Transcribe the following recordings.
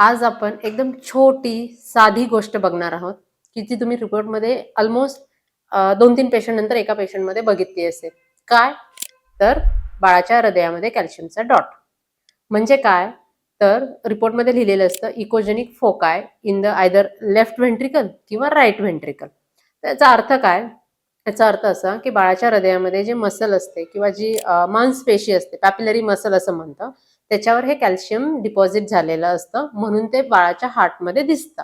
आज आपण एकदम छोटी साधी गोष्ट बघणार आहोत की ती तुम्ही रिपोर्टमध्ये ऑलमोस्ट दोन तीन पेशंट नंतर एका पेशंटमध्ये बघितली असेल. काय? तर बाळाच्या हृदयामध्ये कॅल्शियमचा डॉट. म्हणजे काय? तर रिपोर्टमध्ये लिहिलेलं असतं echogenic foci in the either left ventricle किंवा राईट व्हेंट्रिकल त्याचा अर्थ काय? याचा अर्थ असा की बाळाच्या हृदयामध्ये जे मसल असते किंवा जी मांसपेशी असते पॅपिलरी मसल असं म्हणतं त्याच्यावर हे कॅल्शियम डिपॉझिट झालेलं असतं. म्हणून ते बाळाच्या हार्टमध्ये दिसतं.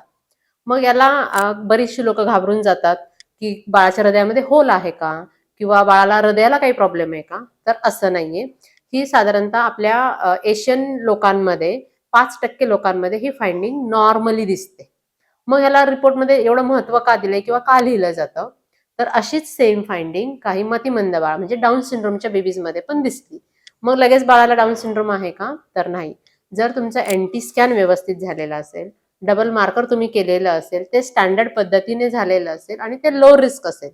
मग याला बरीचशी लोक घाबरून जातात की बाळाच्या हृदयामध्ये होल आहे का? किंवा बाळाला हृदयाला काही प्रॉब्लेम आहे का? तर असं नाहीये. ही साधारणतः आपल्या एशियन लोकांमध्ये पाच टक्के लोकांमध्ये ही फाइंडिंग नॉर्मली दिसते. मग याला रिपोर्टमध्ये एवढं महत्त्व का दिलंय किंवा का लिहिलं जातं? तर अशीच सेम फाइंडिंग काही मतिमंद बाळ म्हणजे डाऊन सिंड्रोमच्या बेबीजमध्ये पण दिसली. मग लगेच बाळाला डाऊन सिंड्रोम आहे का? तर नाही. जर तुमचा अँटी स्कॅन व्यवस्थित झालेला असेल डबल मार्कर तुम्ही केलेलं असेल ते स्टँडर्ड पद्धतीने झालेलं असेल आणि ते लो रिस्क असेल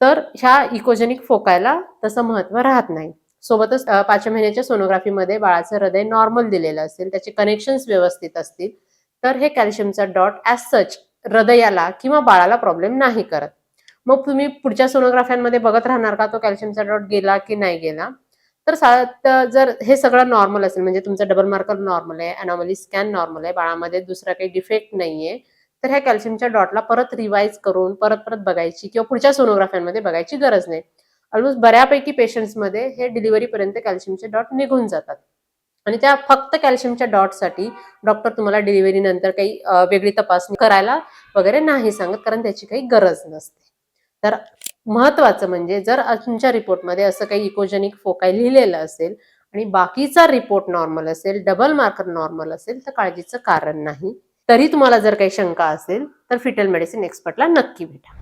तर ह्या इकोजेनिक फोकायला तसं महत्त्व राहत नाही. सोबतच अं, पाचव्या महिन्याच्या सोनोग्राफीमध्ये बाळाचं हृदय नॉर्मल दिलेलं असेल त्याचे कनेक्शन्स व्यवस्थित असतील तर हे कॅल्शियमचा डॉट ॲज सच हृदयाला किंवा बाळाला प्रॉब्लेम नाही करत. मग तुम्ही पुढच्या सोनोग्राफ्यांमध्ये बघत राहणार का? तो कॅल्शियमचा डॉट गेला की नाही गेला? तर जर हे सगळं नॉर्मल असेल म्हणजे तुमचं डबल मार्कर नॉर्मल आहे अनॉमली स्कॅन नॉर्मल आहे बाळामध्ये दुसरा काही डिफेक्ट नाहीये तर ह्या कॅल्शियमच्या डॉटला परत रिवाईज करून परत परत बघायची किंवा पुढच्या सोनोग्राफ्यांमध्ये बघायची गरज नाही. ऑलमोस्ट बऱ्यापैकी पेशंट्समध्ये हे डिलिव्हरीपर्यंत कॅल्शियमचे डॉट निघून जातात. आणि त्या फक्त कॅल्शियमच्या डॉटसाठी डॉक्टर तुम्हाला डिलिव्हरी नंतर काही वेगळी तपासणी करायला वगैरे नाही सांगत कारण त्याची काही गरज नसते. तर महत्वाचं म्हणजे जर तुमच्या रिपोर्टमध्ये असं काही इकोजेनिक फोकाय लिहिलेलं असेल आणि बाकीचा रिपोर्ट नॉर्मल असेल डबल मार्कर नॉर्मल असेल तर काळजीचं कारण नाही. तरी तुम्हाला जर काही शंका असेल तर फिटल मेडिसिन एक्सपर्टला नक्की भेटा.